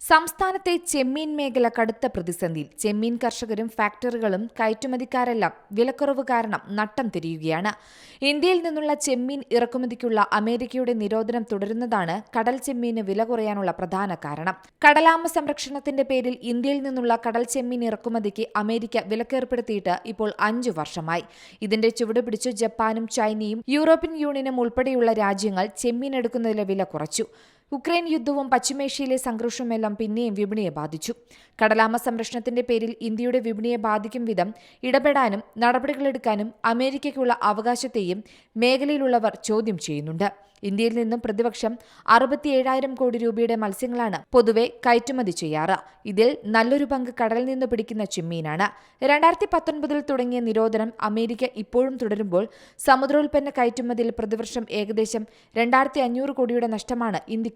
സംസ്ഥാനത്തെ ചെമ്മീൻ മേഖല കടുത്ത പ്രതിസന്ധിയിൽ ചെമ്മീൻ കർഷകരും ഫാക്ടറികളും കയറ്റുമതിക്കാരെല്ലാം വിലക്കുറവ് കാരണം നട്ടം തിരിയുകയാണ്. ഇന്ത്യയിൽ നിന്നുള്ള ചെമ്മീൻ ഇറക്കുമതിക്കുള്ള അമേരിക്കയുടെ നിരോധനം തുടരുന്നതാണ് കടൽ ചെമ്മീന് വില കുറയാനുള്ള പ്രധാന കാരണം. കടലാമ സംരക്ഷണത്തിന്റെ പേരിൽ ഇന്ത്യയിൽ നിന്നുള്ള കടൽ ചെമ്മീൻ ഇറക്കുമതിക്ക് അമേരിക്ക വിലക്കേർപ്പെടുത്തിയിട്ട് ഇപ്പോൾ അഞ്ചു വർഷമായി. ഇതിന്റെ ചുവട് പിടിച്ച് ജപ്പാനും ചൈനയും യൂറോപ്യൻ യൂണിയനും ഉൾപ്പെടെയുള്ള രാജ്യങ്ങൾ ചെമ്മീൻ എടുക്കുന്നതിലെ വില കുറച്ചു. ഉക്രൈൻ യുദ്ധവും പശ്ചിമേഷ്യയിലെ സംഘർഷവുമെല്ലാം പിന്നെയും വിപണിയെ ബാധിച്ചു. കടലാമ സംരക്ഷണത്തിന്റെ പേരിൽ ഇന്ത്യയുടെ വിപണിയെ ബാധിക്കും വിധം ഇടപെടാനും നടപടികളെടുക്കാനും അമേരിക്കയ്ക്കുള്ള അവകാശത്തെയും മേഖലയിലുള്ളവർ ചോദ്യം ചെയ്യുന്നുണ്ട്. ഇന്ത്യയിൽ നിന്നും പ്രതിപക്ഷം അറുപത്തിയേഴായിരം കോടി രൂപയുടെ മത്സ്യങ്ങളാണ് പൊതുവെ കയറ്റുമതി ചെയ്യാറ്. ഇതിൽ നല്ലൊരു പങ്ക് കടലിൽ നിന്ന് പിടിക്കുന്ന ചെമ്മീനാണ്. രണ്ടായിരത്തി പത്തൊൻപതിൽ തുടങ്ങിയ നിരോധനം അമേരിക്ക ഇപ്പോഴും തുടരുമ്പോൾ സമുദ്രോൽപ്പന്ന കയറ്റുമതിയിൽ പ്രതിവർഷം ഏകദേശം രണ്ടായിരത്തി അഞ്ഞൂറ് കോടിയുടെ നഷ്ടമാണ്